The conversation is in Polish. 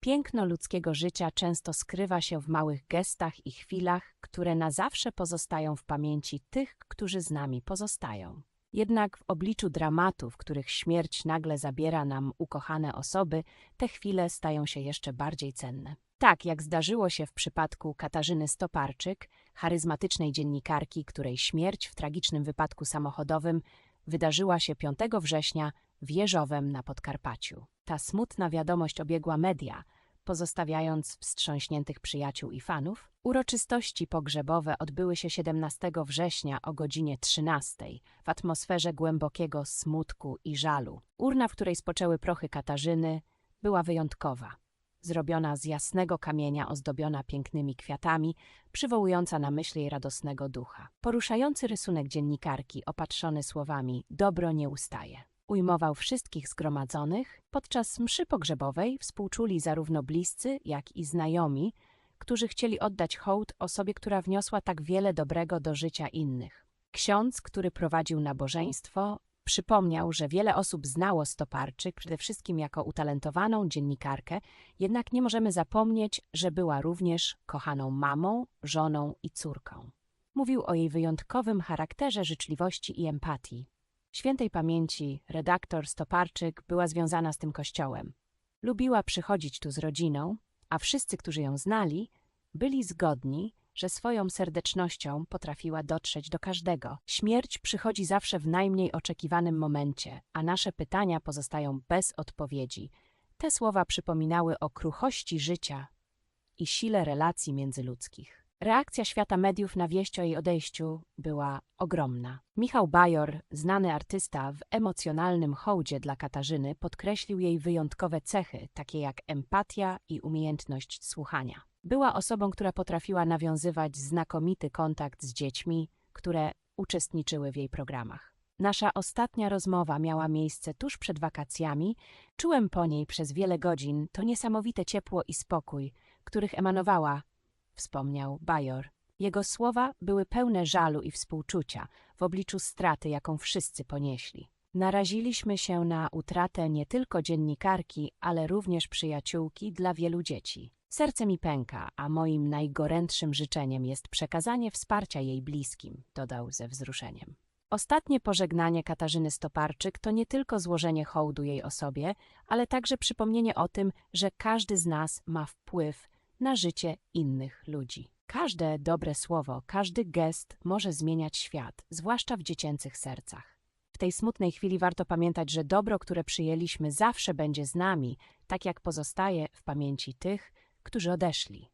Piękno ludzkiego życia często skrywa się w małych gestach i chwilach, które na zawsze pozostają w pamięci tych, którzy z nami pozostają. Jednak w obliczu dramatów, których śmierć nagle zabiera nam ukochane osoby, te chwile stają się jeszcze bardziej cenne. Tak jak zdarzyło się w przypadku Katarzyny Stoparczyk, charyzmatycznej dziennikarki, której śmierć w tragicznym wypadku samochodowym wydarzyła się 5 września w Jeżowem na Podkarpaciu. Ta smutna wiadomość obiegła media, pozostawiając wstrząśniętych przyjaciół i fanów. Uroczystości pogrzebowe odbyły się 17 września o godzinie 13 w atmosferze głębokiego smutku i żalu. Urna, w której spoczęły prochy Katarzyny, była wyjątkowa. Zrobiona z jasnego kamienia, ozdobiona pięknymi kwiatami, przywołująca na myśl jej radosnego ducha. Poruszający rysunek dziennikarki, opatrzony słowami dobro nie ustaje ujmował wszystkich zgromadzonych, podczas mszy pogrzebowej współczuli zarówno bliscy, jak i znajomi, którzy chcieli oddać hołd osobie, która wniosła tak wiele dobrego do życia innych. Ksiądz, który prowadził nabożeństwo, przypomniał, że wiele osób znało Stoparczyk przede wszystkim jako utalentowaną dziennikarkę, jednak nie możemy zapomnieć, że była również kochaną mamą, żoną i córką. Mówił o jej wyjątkowym charakterze życzliwości i empatii. Świętej pamięci redaktor Stoparczyk była związana z tym kościołem. Lubiła przychodzić tu z rodziną, a wszyscy, którzy ją znali, byli zgodni, że swoją serdecznością potrafiła dotrzeć do każdego. Śmierć przychodzi zawsze w najmniej oczekiwanym momencie, a nasze pytania pozostają bez odpowiedzi. Te słowa przypominały o kruchości życia i sile relacji międzyludzkich. Reakcja świata mediów na wieść o jej odejściu była ogromna. Michał Bajor, znany artysta, w emocjonalnym hołdzie dla Katarzyny podkreślił jej wyjątkowe cechy, takie jak empatia i umiejętność słuchania. Była osobą, która potrafiła nawiązywać znakomity kontakt z dziećmi, które uczestniczyły w jej programach. Nasza ostatnia rozmowa miała miejsce tuż przed wakacjami. Czułem po niej przez wiele godzin to niesamowite ciepło i spokój, których emanowała wspomniał Bajor. Jego słowa były pełne żalu i współczucia w obliczu straty, jaką wszyscy ponieśli. Naraziliśmy się na utratę nie tylko dziennikarki, ale również przyjaciółki dla wielu dzieci. Serce mi pęka, a moim najgorętszym życzeniem jest przekazanie wsparcia jej bliskim, dodał ze wzruszeniem. Ostatnie pożegnanie Katarzyny Stoparczyk to nie tylko złożenie hołdu jej osobie, ale także przypomnienie o tym, że każdy z nas ma wpływ na życie innych ludzi. Każde dobre słowo, każdy gest może zmieniać świat, zwłaszcza w dziecięcych sercach. W tej smutnej chwili warto pamiętać, że dobro, które przyjęliśmy, zawsze będzie z nami, tak jak pozostaje w pamięci tych, którzy odeszli.